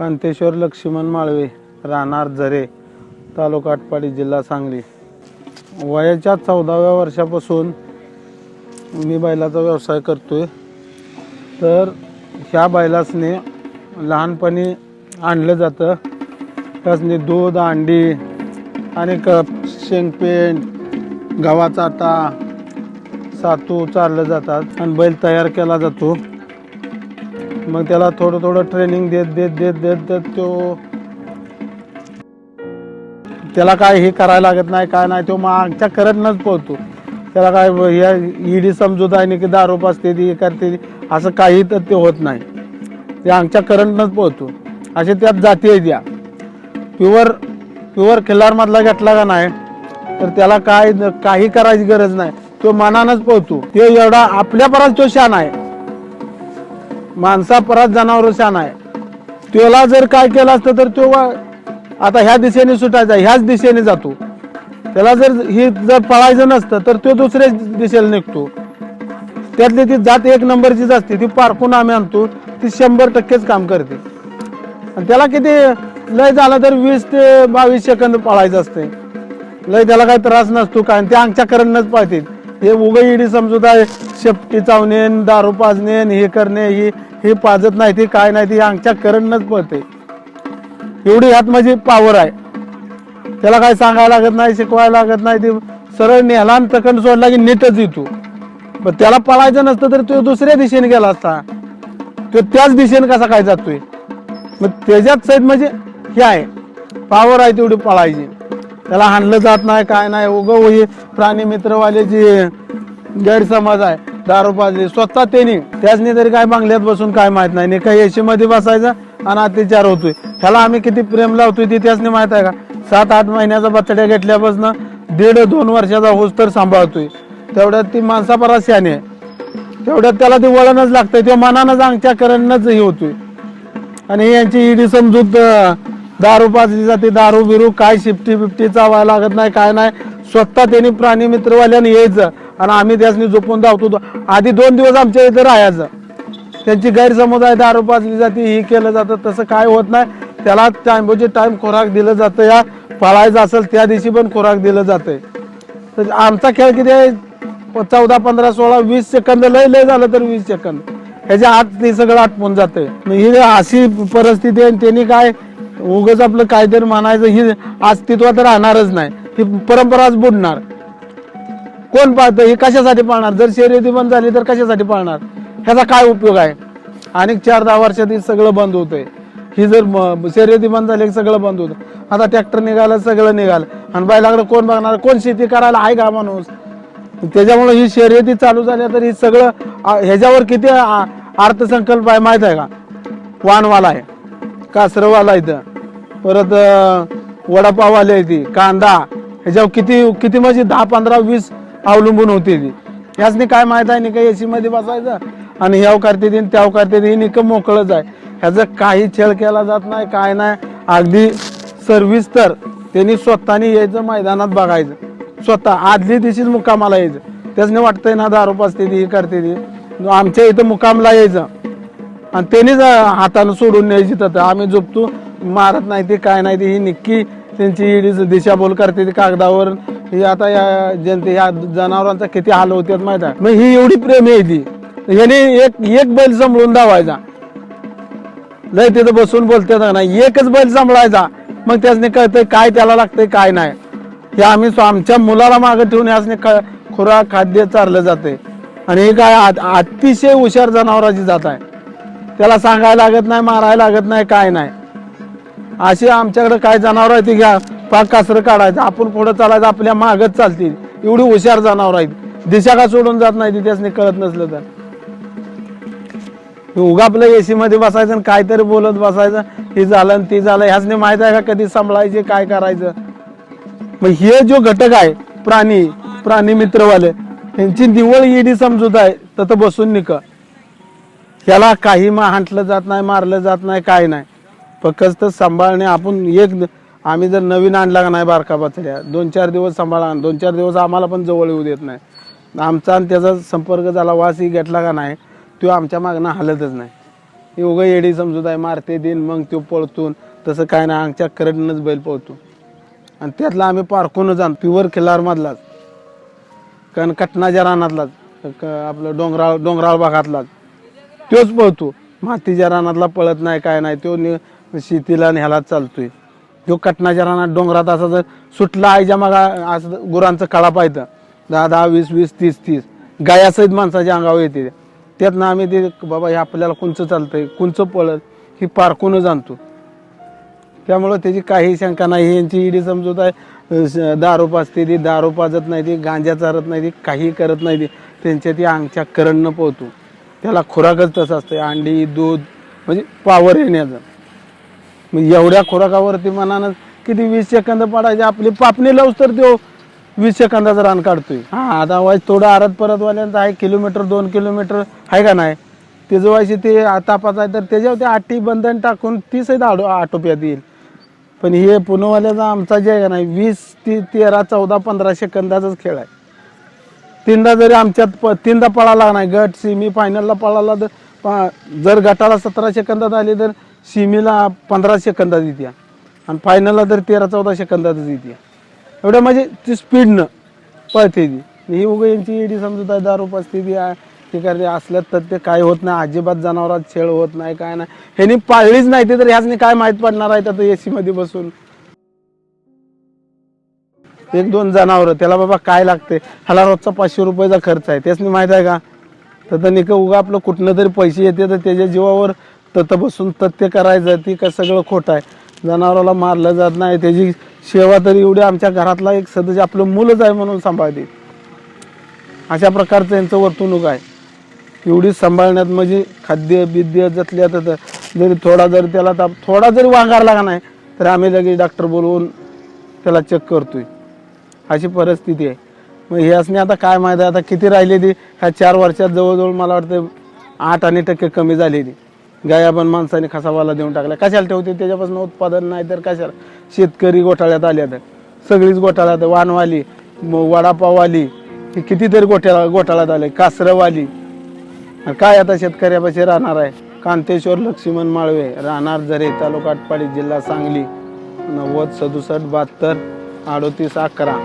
कांतेश्वर लक्ष्मण माळवे राहणार झरे तालुका आटपाडी जिल्हा सांगली. वयाच्या चौदाव्या वर्षापासून मी बैलाचा व्यवसाय करतोय. तर ह्या बैलासने लहानपणी आणलं जातं. त्यासने दूध अंडी आणि कप शेंगपेंट गव्हाचा आटा सातू चारलं जातात आणि बैल तयार केला जातो. मग त्याला थोडं थोडं ट्रेनिंग देत देत देत देत देत तो त्याला काय हे करायला लागत नाही काय नाही तो मागच्या करतनच पोहतो. त्याला काय या ईडी समजूत आहे की दारू पाजते ती हे करते ती, असं काही तर ते होत नाही. ते आमच्या करंटनंच पोहतो. असे त्यात जाती आहे त्या. प्युअर प्युअर खिल्लारमधला घेतला का नाही तर त्याला काय काही करायची गरज नाही. तो मनानच पोहतो. तो एवढा आपल्या परत तो शान आहे. माणसा परत जनावर शान आहे. त्याला जर काय केलं असतं तर तो वा- आता ह्या दिशेने सुटायचा ह्याच दिशेने जातो. त्याला जर ही जर पळायचं नसतं तर तो दुसऱ्या दिशेला निघतो. त्यातली ती जात एक नंबरचीच असते ती पारखून आम्ही आणतो ती शंभर टक्केच काम करते. आणि त्याला किती लय झालं तर वीस ते बावीस सेकंद पळायचं असते लय त्याला काही त्रास नसतो काय ते आमच्या करणच पाळतील. हे उग इडी समजूत आहे शेपटी चावणे दारू पाजणे हे करणे ही हे पाजत नाही ती काय नाही ती आमच्या करणच पळते एवढी ह्यात माझी पावर आहे. त्याला काय सांगायला लागत नाही शिकवायला लागत नाही ते सरळ नेला आणि सोडला की नीटच येतो. पण त्याला पळायचं नसतं तर तो दुसऱ्या दिशेने गेला असता. तो त्याच दिशेने कसा काय जातोय? मग त्याच्यात सहित म्हणजे हे आहे. पावर आहे तेवढी पळायची. त्याला हाणलं जात नाही काय नाही. उग हे प्राणी मित्रवाले जे गैरसमज आहे. दारू पाजली. स्वतः त्यांनी त्याचनी तरी काय बांगल्यात बसून काय माहीत नाही. काही एसी मध्ये बसायचं आणि अत्याचार होतोय. त्याला आम्ही किती प्रेम लावतोय ते त्याचनी माहीत आहे का? सात आठ महिन्याचा बचड्या घेतल्यापासून दीड दोन वर्षाचा होस तर सांभाळतोय. तेवढ्यात ती माणसापरा शाने आहे. तेवढ्यात त्याला ते वळणच लागतंय. ते मनानंच अंगच्या करणच हे होतोय. आणि यांची ईडी समजूत दारू पाजली जाते दारू बिरू काय शिफ्टी बिफ्टी चावायला लागत नाही काय नाही. स्वतः त्यांनी प्राणी मित्रवाल्याने यायचं आणि आम्ही त्यासनी झोपून धावतो. आधी दोन दिवस आमच्या इथं राहायचं. त्यांची गैरसमज आहे दारू पाजली जाते ही केलं जातं तसं काय होत नाही. त्याला टायमोचे टाइम खोराक दिलं जातं या. पळायचं असेल त्या दिवशी पण खोराक दिलं जातंय. तर आमचा खेळ किती आहे? चौदा पंधरा सोळा वीस सेकंद लय लय झालं तर वीस सेकंद. ह्याच्या आत ते सगळं आटपून जातंय. मग ही अशी परिस्थिती आहे आणि त्यांनी काय उगच आपलं काहीतरी म्हणायचं ही अस्तित्वात राहणारच नाही. ही परंपराच बुडणार. कोण पाहतं हे कशासाठी पाळणार? जर शर्यती बंद झाली तर कशासाठी पाळणार? ह्याचा काय उपयोग आहे? आणि चार दहा वर्षात हे सगळं बंद होतंय. ही जर शर्यती बंद झाली सगळं बंद होतं. आता ट्रॅक्टर निघालं सगळं निघालं. आणि बैलाकडे कोण बघणार? कोण शेती करायला आहे का माणूस? त्याच्यामुळे ही शर्यती चालू झाल्या तर ही सगळं ह्याच्यावर किती अर्थसंकल्प आहे माहीत आहे का? वाणवाला आहे. कासरवाला इथं? परत वडापाव आले आहे ती कांदा. ह्याच्यावर किती किती म्हणजे दहा पंधरा वीस अवलंबून होती ती. ह्याचनी काय माहीत आहे नाही का एसी मध्ये बसायचं. आणि ह्याव करते ती त्याव करते ती ही मोकळच आहे. ह्याचं काही छेळ केला जात नाही काय नाही. अगदी सर्व्हिस तर त्यांनी स्वतःने यायचं मैदानात बघायचं. स्वतः आदली दिवशीच मुक्कामाला यायचं. त्याचने वाटतंय ना दारू पाचते ती हे करते ती. आमच्या इथं मुकामला यायचं. आणि त्यांनीच हातानं सोडून न्यायची तर आम्ही झोपतो. मारत नाही ते काय नाही ते ही निक्की त्यांची ईडी दिशाभूल करते ते कागदावर. हे आता या जनते ह्या जनावरांचा किती हाल होतात माहीत आहे? मग ही एवढी प्रेम आहे ती. याने एक एक बैल सांभाळून धावायचा. लय तिथं बसून बोलते नाही? एकच बैल सांभाळायचा. मग त्यासने कळतंय काय त्याला लागतंय काय नाही. हे आम्ही आमच्या मुलाला मागे ठेवून यासने क- खुराक खाद्य चारलं जाते आणि हे काय अतिशय हुशार जनावराची जात आहे. त्याला सांगायला लागत नाही मारायला लागत नाही काय नाही. अशी आमच्याकडे काय जनावर आहे ती घ्या. पाक कासरं काढायचं. आपण पुढे चालायचं आपल्या मागच चालतील. एवढी हुशार जनावर आहेत. दिशा का सोडून जात नाही तिथेच कळत नसलं तर. उगा आपलं एसी मध्ये बसायचं आणि काहीतरी बोलत बसायचं. हे झालं आणि ते झालं. ह्याचने माहीत आहे का कधी सांभाळायचे काय करायचं? मग हे जो घटक आहे प्राणी प्राणी मित्रवाले त्यांची निवळ ईडी समजूत आहे. तर बसून निक ह्याला काही मा हांटलं जात नाही मारलं जात नाही काय नाही. फक्त सांभाळणे आपण एक आम्ही जर नवीन आणला का नाही बारका बचड्या दोन चार दिवस सांभाळा दोन चार दिवस आम्हाला पण जवळ येऊ देत नाही. आमचा आणि त्याचा संपर्क झाला वासही घेतला का नाही तो आमच्या मागणं हलतच नाही. हे येडी समजूत आहे मारते दिन मग तो पळतून तसं काय नाही आमच्या करडनंच बैल पळतो. आणि त्यातला आम्ही पारखूनच जाण प्युअर खिल्लारमधलाच कारण कटनाच्या रानातलाच क- आपलं डोंगराळ डोंगराळ भागातलाच. तोच पळतो. मातीच्या रानातला पळत नाही काय नाही तो नि- शेतीला आणि ह्यालाच चालतोय. तो कटनाच्या रानात डोंगरात असा जर सुटला आईच्या मागा असं गुरांचं कळा पाहिजे दहा दहा वीस वीस तीस तीस. गायासहित माणसाच्या अंगावर येते. त्यातनं आम्ही ते बाबा हे आपल्याला कुंचं चालतंय? कुंचं पळत ही पारखूनच आणतो त्यामुळं त्याची काही शंका नाही. यांची इडी समजूत आहे दारू पाजते ती दारू पाजत नाही ती गांजा चारत नाही ती काही करत नाही ती. त्यांच्या ती अंगच्या करडनं पोहतो. त्याला खुराकच तसं असतं अंडी दूध म्हणजे पावर येण्याचं. मग एवढ्या खुराकावरती मनानं किती वीस सेकंद पडायचे? आपली पापणी लावूस तर तो वीस सेकंदाचं रान काढतोय. हा. आता वाईस थोडं आरत परत वाल्यांचं आहे किलोमीटर दोन किलोमीटर आहे का नाही? त्याचं व्हायचे ते तापाच आहे तर त्याच्यावर ते आठी बंधन टाकून ती सहित आडो आटोप्यात येईल. पण हे पुणेवाल्याचा आमचा जे आहे का नाही वीस ती तेरा चौदा पंधरा सेकंदाचाच खेळ आहे. तीनदा जरी आमच्यात प तीनदा पळाला नाही गट सिमी फायनलला पळाला तर जर गटाला सतरा सेकंदात आली तर सिमीला पंधरा सेकंदात येते आणि फायनलला तर तेरा चौदा सेकंदातच येते एवढं म्हणजे ती स्पीडनं पळते ती. ही उगा यांची एडी समजत आहे दारू पाजते ती ते करते असल्यात तर ते काय होत नाही अजिबात जनावरात छेळ होत नाही काय नाही. ह्यानी पाळलीच नाही ते तर ह्याचनी काय माहीत पडणार आहे तर एसी मध्ये बसून? एक दोन जनावर त्याला बाबा काय लागते? ह्याला रोजचा पाचशे रुपयाचा खर्च आहे. त्याच माहीत आहे का? तर निका उगा आपलं कुठनं तरी पैसे येते तर त्याच्या जीवावर तथं बसून तथ्य करायचं ती का सगळं खोटं आहे. जनावराला मारलं जात नाही त्याची सेवा तरी एवढी आमच्या घरातला एक सदस्य आपलं मुलंच आहे म्हणून सांभाळते. अशा प्रकारचं यांचं वर्तणूक आहे. एवढी सांभाळण्यात म्हणजे खाद्य बिद्य जतल्या तर जरी थोडा जरी त्याला ताप थोडा जरी वागार लागा नाही तर आम्ही लगेच डॉक्टर बोलवून त्याला चेक करतोय. अशी परिस्थिती आहे. मग ह्यासनी आता काय माहिती आहे आता किती राहिली ती ह्या चार वर्षात जवळजवळ मला वाटतं आठ आणि टक्के कमी झालेली. गाया पण माणसाने खसावाला देऊन टाकल्या. कशाला ठेवते? त्याच्यापासून उत्पादन नाही तर कशाला? शेतकरी घोटाळ्यात आल्या तर सगळीच घोटाळ्यात वानवाली वडापाववाली हे कितीतरी घोटाळा घोटाळ्यात आले. कासरवाली. काय आता शेतकऱ्यापाशी राहणार आहे? कांतेश्वर लक्ष्मण माळवे राहणार झरे तालुका आटपाडी जिल्हा सांगली. नव्वद सदुसष्ट बहात्तर अडोतीस अकरा.